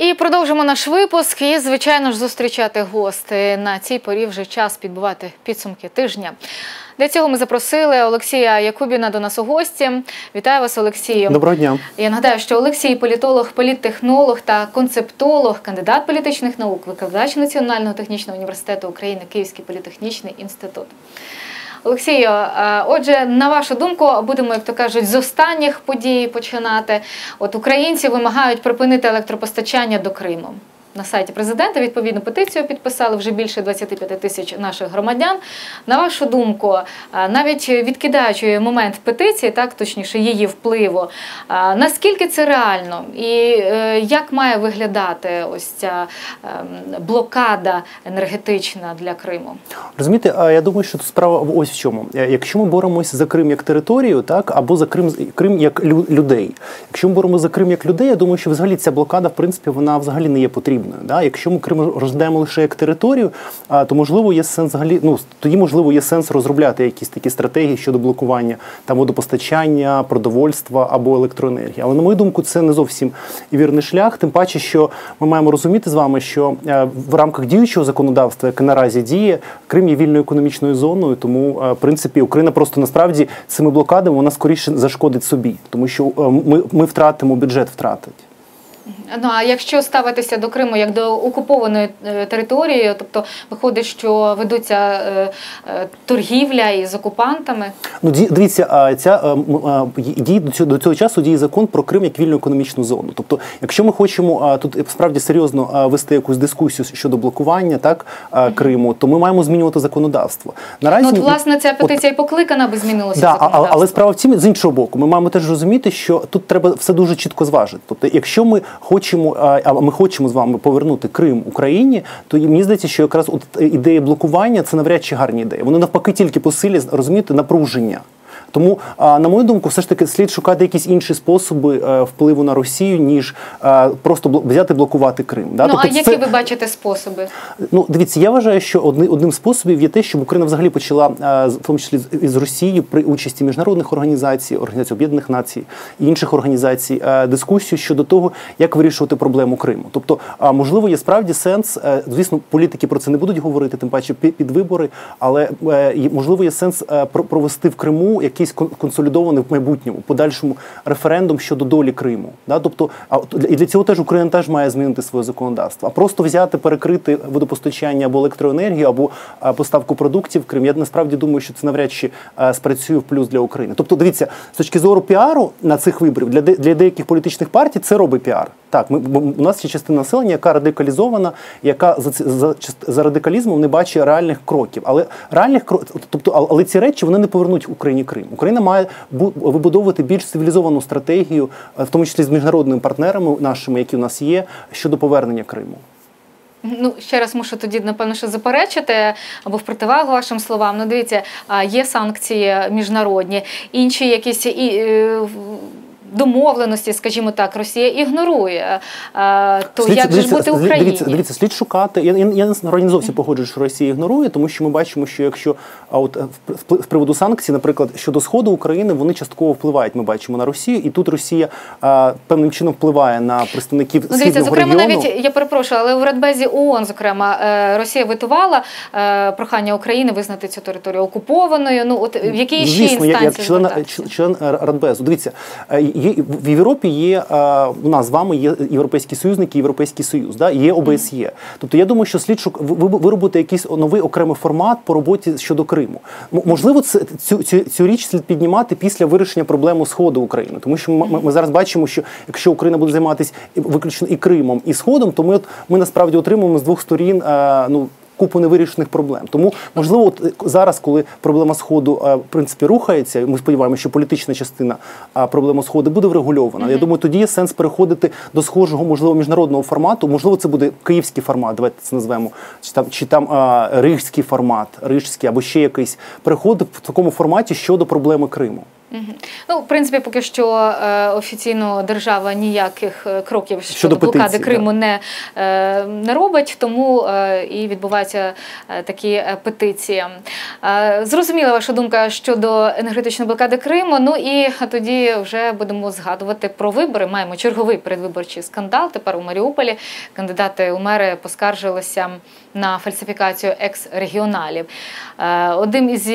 І продовжимо наш випуск. І, звичайно ж, зустрічати гостей. На цій порі вже час підбивати підсумки тижня. Для цього ми запросили Олексія Якубіна до нас у гості. Вітаю вас, Олексію. Доброго дня. Я нагадаю, що Олексій політолог, політтехнолог та концептолог, кандидат політичних наук, викладач Національного технічного університету України, Київський політехнічний інститут. Олексію, е, отже, на вашу думку, будемо, як то кажуть, з останніх подій починати. От українці вимагають припинити електропостачання до Криму. На сайті президента відповідну петицію підписали вже більше 25 тисяч наших громадян. На вашу думку, е, навіть відкидаючи момент петиції, так точніше її впливу, е, наскільки це реально, і як має виглядати ось ця ем, блокада енергетична для Криму? Розумієте, я думаю, що тут справа ось в чому. Якщо ми боремося за Крим як територію, так або за Крим Крим як людей. Якщо ми боремося за Крим як людей, я думаю, що взагалі ця блокада, в принципі, вона взагалі не є потрібною. Да? Якщо ми Крим розглядаємо лише як територію, то можливо є сенс взагалі. Ну тоді можливо є сенс розробляти якісь такі стратегії щодо блокування там водопостачання, продовольства або електроенергії. Але на мою думку, це не зовсім вірний шлях. Тим паче, що ми маємо розуміти з вами, що в рамках діючого законодавства, яке наразі діє, Крим є вільною економічною зоною, тому в принципі Україна просто насправді цими блокадами вона скоріше зашкодить собі, тому що ми, ми втратимо бюджет втратить. Ну а якщо ставитися до Криму як до окупованої е, території, тобто виходить, що ведуться е, е, торгівля із окупантами? Ну дивіться, ця діє до цього до цього часу діє закон про Крим як вільну економічну зону. Тобто, якщо ми хочемо тут справді серйозно вести якусь дискусію щодо блокування так Криму, то ми маємо змінювати законодавство. Наразі ну, от, власне ця петиція от, покликана, аби змінилося да, законодавство. але справа в тім, з іншого боку, ми маємо теж розуміти, що тут треба все дуже чітко зважити. Тобто, якщо ми хочемо, а ми хочемо з вами повернути Крим Україні, то мені здається, що якраз от ідея блокування це навряд чи гарні ідеї. Вони навпаки тільки посилять розумієте, напруження. Тому, на мою думку, все ж таки слід шукати якісь інші способи е, впливу на Росію, ніж е, просто взяти блокувати Крим. Да? Ну тобто а які це... ви бачите способи? Ну дивіться, я вважаю, що одним з способів є те, щоб Україна взагалі почала, е, в тому числі із Росією, при участі міжнародних організацій, організацій Об'єднаних Націй і інших організацій, дискусію щодо того, як вирішувати проблему Криму. Тобто, можливо, є справді сенс, звісно, політики про це не будуть говорити, тим паче під вибори, але можливо є сенс провести в Криму який якийсь консолідований в майбутньому подальшому референдум щодо долі Криму. Да? Тобто, а і для цього теж Україна теж має змінити своє законодавство. А просто взяти, перекрити водопостачання або електроенергію, або поставку продуктів в Крим. Я насправді думаю, що це навряд чи спрацює в плюс для України. Тобто, дивіться, з точки зору піару на цих виборів для для деяких політичних партій це робить піар. Так, ми у нас є частина населення, яка радикалізована, яка за за, за радикалізмом не бачить реальних кроків. Але реальних тобто, але ці речі вони не повернуть Україні Крим. Україна має вибудовувати більш цивілізовану стратегію, е, в тому числі з міжнародними партнерами нашими, які у нас є, щодо повернення Криму. Ну, ще раз мушу тоді, напевно, що заперечити або в противагу вашим словам. Ну, дивіться, є санкції міжнародні, інші якісь і. Е, домовленості, скажімо так, Росія ігнорує. То слід, як же ж бути Україні? Дивіться, дивіться, слід шукати. Я я, я не зовсім погоджую, що Росія ігнорує, тому що ми бачимо, що якщо а от з приводу санкцій, наприклад, щодо сходу України, вони частково впливають. Ми бачимо на Росію, і тут Росія а, певним чином впливає на представників ну, дивіться, зокрема, регіону. навіть я перепрошую, але у Радбезі ООН, зокрема, е, Росія витувала е, прохання України визнати цю територію окупованою. Ну от в якій ще інстанції як член, член Радбезу. Дивіться, е, в Європі є у нас з вами є європейські союзники, європейський союз, да є ОБСЄ. Тобто я думаю, що слід шук виробити якийсь новий окремий формат по роботі щодо Криму. Можливо, це цю цю, цю річ слід піднімати після вирішення проблеми сходу України, тому що ми, ми зараз бачимо, що якщо Україна буде займатися виключно і Кримом, і Сходом, то ми от ми насправді отримуємо з двох сторін ну купу невирішених проблем. Тому можливо, от е, зараз, коли проблема сходу е, в принципі рухається, ми сподіваємося, що політична частина проблеми сходу буде врегульована. Mm -hmm. Я думаю, тоді є сенс переходити до схожого, можливо, міжнародного формату. Можливо, це буде київський формат. Давайте це назвемо чи там чи там рижський формат, рижський або ще якийсь переходити в такому форматі щодо проблеми Криму. Ну, в принципі, поки що е, офіційно держава ніяких е, кроків щодо, Щодо блокади петиції, Криму не, е, не робить, тому е, і відбуваються е, такі петиції. Е, зрозуміла ваша думка щодо енергетичної блокади Криму. Ну і тоді вже будемо згадувати про вибори. Маємо черговий передвиборчий скандал. Тепер у Маріуполі кандидати у мери поскаржилися на фальсифікацію екс-регіоналів. Е, Одним із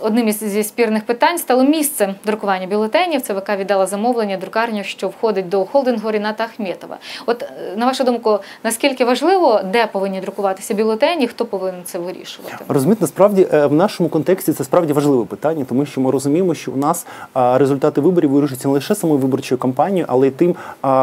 одним із зі спірних питань стало місце друкування бюлетенів. ЦВК віддала замовлення друкарню, що входить до холдингу Ріната Ахметова. От е, на вашу думку, наскільки важливо, де повинні друкуватися бюлетені, хто повинен це вирішувати? Розумієте, насправді е, в нашому контексті це справді важливе питання, тому що ми розуміємо, що у нас результати виборів вирішуються не лише самою виборчою кампанією, але й тим,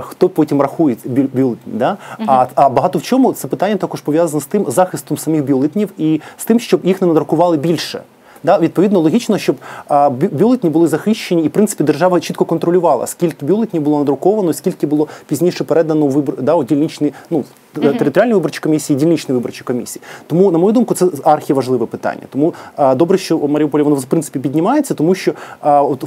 хто потім рахує бю- бюлетні. Да? А, а багато в чому це питання також пов'язане з тим захистом самих бюлетнів і з тим, щоб їх не надрукували більше. Да, відповідно, логічно, щоб а, бюлетні були захищені, і в принципі держава чітко контролювала, скільки бюлетнів було надруковано, скільки було пізніше передано у вибор, да, у дільничні, ну територіальні виборчі комісії, дільничні виборчі комісії. Тому, на мою думку, це архіважливе питання. Тому а, добре, що у Маріуполі воно в принципі піднімається, тому що а, от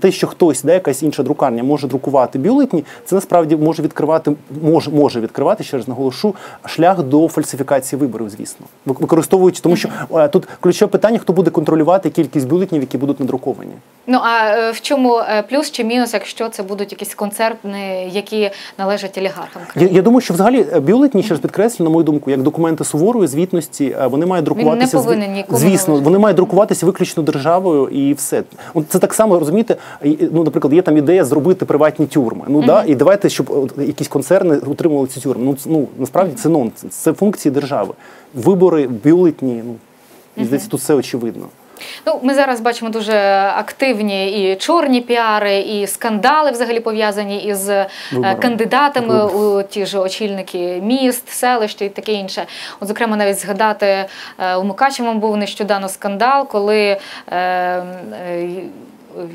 те, що хтось, да, якась інша друкарня може друкувати бюлетні, це насправді може відкривати, може, може відкривати, ще раз наголошу, шлях до фальсифікації виборів, звісно. Ви- Використовуючи, тому що е, тут ключове питання, хто буде контролювати кількість бюлетнів, які будуть надруковані. Ну а е, в чому е, плюс чи мінус, якщо це будуть якісь концерни, які належать олігархам? Я, я думаю, що взагалі е, бюлетні, ще раз підкреслю, на мою думку, як документи суворої звітності, вони мають друкуватися. не повинен нікому Звісно, вони мають друкуватися виключно державою і все. Це так само розумієте. Ну, наприклад, є там ідея зробити приватні тюрми. Ну да, і давайте, щоб якісь концерни утримували ці тюрми. Ну, ну насправді це нонсенс. Це функції держави. Вибори, бюлетні. Ну і здається, тут все очевидно. Ну, ми зараз бачимо дуже активні і чорні піари, і скандали взагалі пов'язані із е, Виборами. кандидатами у ті ж очільники міст, селищ і таке інше. От, зокрема, навіть згадати е, у Мукачевому був нещодавно скандал, коли. Е, е,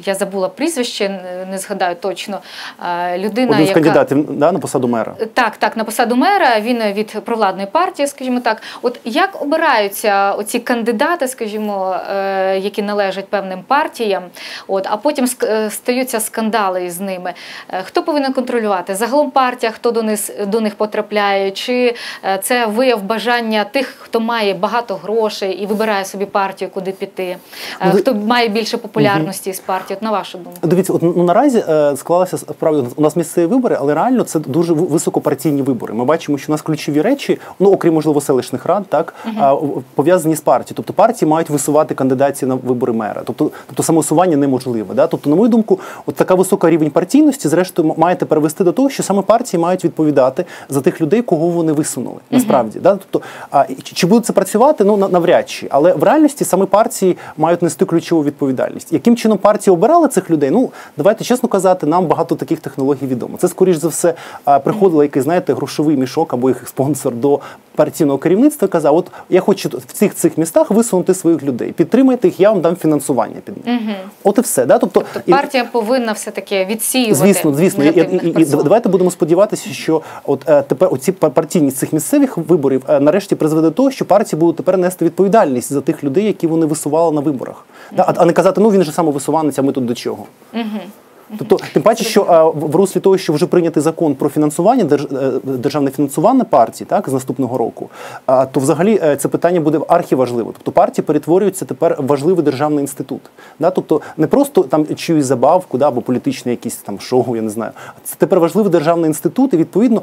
я забула прізвище, не- згадаю точно. Е, Людина, Один з яка кандидатів да, на посаду мера. так, так, на посаду мера він від провладної партії, скажімо так. От як обираються оці кандидати, скажімо, е, які належать певним партіям, от, а потім е, стаються скандали із ними. Е, Хто повинен контролювати? Загалом партія, хто до них, до них потрапляє, чи е, це вияв бажання тих, хто має багато грошей і вибирає собі партію, куди піти, Е, Ну, хто має більше популярності партії? От на вашу думку? Дивіться, от ну наразі е, склалася справді у нас місцеві вибори, але реально це дуже високопартійні вибори. Ми бачимо, що у нас ключові речі, ну окрім можливо селищних рад, так а, в- пов'язані з партією. Тобто партії мають висувати кандидації на вибори мера. Тобто, тобто самосування неможливе. Да? Тобто, на мою думку, от така висока рівень партійності, зрештою, має тепер вести до того, що саме партії мають відповідати за тих людей, кого вони висунули. Насправді, да? тобто, а, чи, чи буде це працювати? Ну на- навряд чи, але в реальності саме партії мають нести ключову відповідальність. Яким чином партії обирали цих людей? Ну давайте чесно казати, нам багато таких технологій відомо. Це скоріш за все а, приходило якийсь, знаєте, грошовий мішок або їх спонсор до партійного керівництва. і Казав, от я хочу в цих цих містах висунути своїх людей. Підтримайте їх, я вам дам фінансування під них. От і все. Да? Тобто, Тобто і- партія повинна все-таки відсіювати Звісно, звісно. І, і, і, і давайте будемо сподіватися, що от е, тепер оці пар- партійність цих місцевих виборів е, нарешті призведе до того, що партії будуть тепер нести відповідальність за тих людей, які вони висували на виборах. Да? А, а не казати, ну він же самовисуванець, а ми тут до чого. Тобто, тим паче, що е, в руслі того, що вже прийнятий закон про фінансування е, державне фінансування партій, так з наступного року, а, то взагалі е, це питання буде архіважливо. Тобто партії перетворюються тепер в важливий державний інститут. Да? Тобто не просто там чиюсь забавку, да, або політичне якісь там шоу, я не знаю. Це тепер важливий державний інститут, і відповідно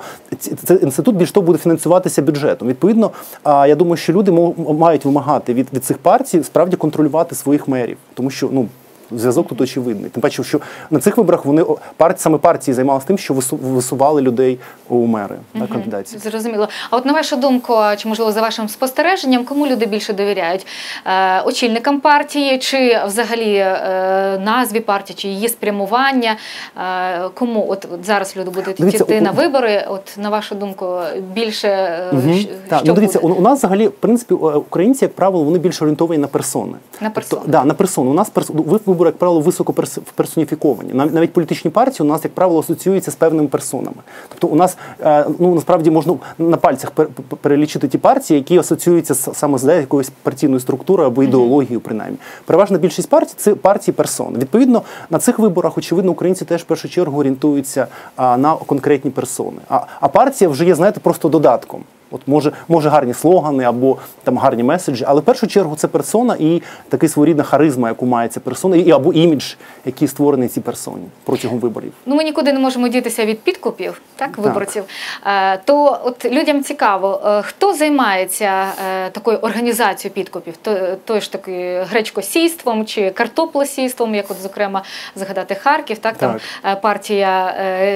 цей інститут більш того буде фінансуватися бюджетом. Відповідно, а, я думаю, що люди мають вимагати від, від цих партій справді контролювати своїх мерів, тому що ну. Зв'язок тут очевидний. Тим паче, що на цих виборах вони парт, саме партії займалися тим, що вису- висували людей у мери на кандидатів. Зрозуміло. А от на вашу думку, чи можливо за вашим спостереженням, кому люди більше довіряють? Е, очільникам партії, чи взагалі е, назві партії, чи її спрямування? Е, кому от, от зараз люди будуть Дивіться, йти у- на вибори? От на вашу думку, більше е, Мгм. щ- Так, що ну дивіться, буде? у, у нас взагалі, в принципі, е, українці, як правило, вони більш орієнтовані на персони. На персони. Тобто, да, на персони. У нас перс... ви- вибори як правило, високо перс- персоніфіковані. Нав- Навіть політичні партії у нас, як правило, асоціюються з певними персонами. Тобто, у нас е, ну насправді можна на пальцях пер- пер- перелічити ті партії, які асоціюються саме з якоюсь партійною структурою або ідеологією, принаймні. Переважна більшість партій це партії персон. Відповідно, на цих виборах, очевидно, українці теж в першу чергу орієнтуються на конкретні персони. А, а партія вже є, знаєте, просто додатком. От може, може гарні слогани або там гарні меседжі, але в першу чергу це персона і такий своєрідна харизма, яку має ця персона, і або імідж, який створений цій персоні протягом виборів. Ну, ми нікуди не можемо дітися від підкупів, так, виборців. Е, то от людям цікаво, е, хто займається е, такою організацією підкупів? То, той ж таки гречкосійством чи картоплосійством, як от, зокрема, згадати Харків, так, там е, партія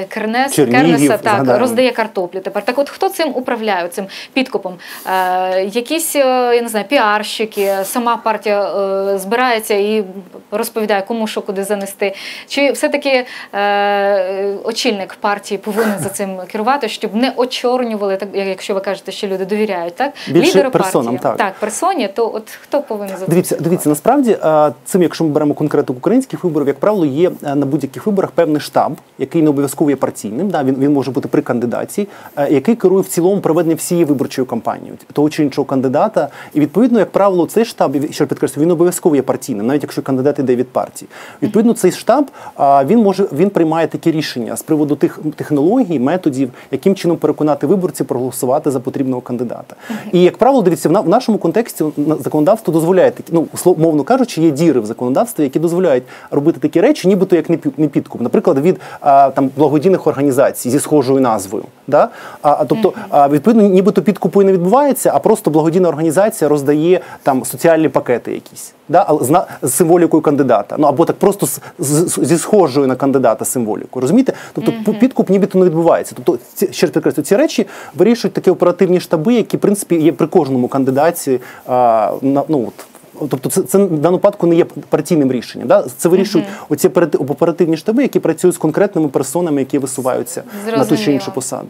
Кернес, Чернігів, Кернеса так, згадаємо. роздає картоплю тепер. Так от хто цим управляє, цим підкупом? Е, якісь, е, я не знаю, піарщики, сама партія е, збирається і розповідає, кому що куди занести. Чи все-таки очільник партії повинен за цим керувати, щоб не очорнювали, так якщо ви кажете, що люди довіряють, так? Більше Лідеру персонам, партії. так. персоні, то от хто повинен за цим Дивіться, дивіться, насправді цим, якщо ми беремо конкретно українських виборів, як правило, є на будь-яких виборах певний штаб, який не обов'язково є партійним. Да, він, він може бути при кандидації, який керує в цілому проведення всієї виборчої кампанії того чи іншого кандидата. І відповідно, як правило, цей штаб, ще підкреслю, він обов'язково є партійним, навіть якщо кандидат іде від партії. Відповідно, цей штаб він може він приймає такі рішення з приводу тих технологій, методів, яким чином переконати виборців проголосувати за потрібного кандидата. І як правило, дивіться, в на- в нашому контексті законодавство дозволяє такі, ну мовно кажучи, є діри в законодавстві, які дозволяють робити такі речі, нібито як не підкуп. Наприклад, від там благодійних організацій зі схожою назвою. Да? А тобто, відповідно, нібито підкупу і не відбувається, а просто благодійна організація роздає там соціальні пакети якісь, да? з, символікою кандидата. Ну або так просто з, з- зі схожою на кандидата символікою. Розумієте? Тобто mm підкуп нібито не відбувається. Тобто, ці, ще раз підкреслю, ці речі вирішують такі оперативні штаби, які в принципі є при кожному кандидаті. А, на, ну, от, Тобто це, це в даному випадку не є партійним рішенням. Да? Це вирішують оці операти- оперативні штаби, які працюють з конкретними персонами, які висуваються на ту чи іншу посаду.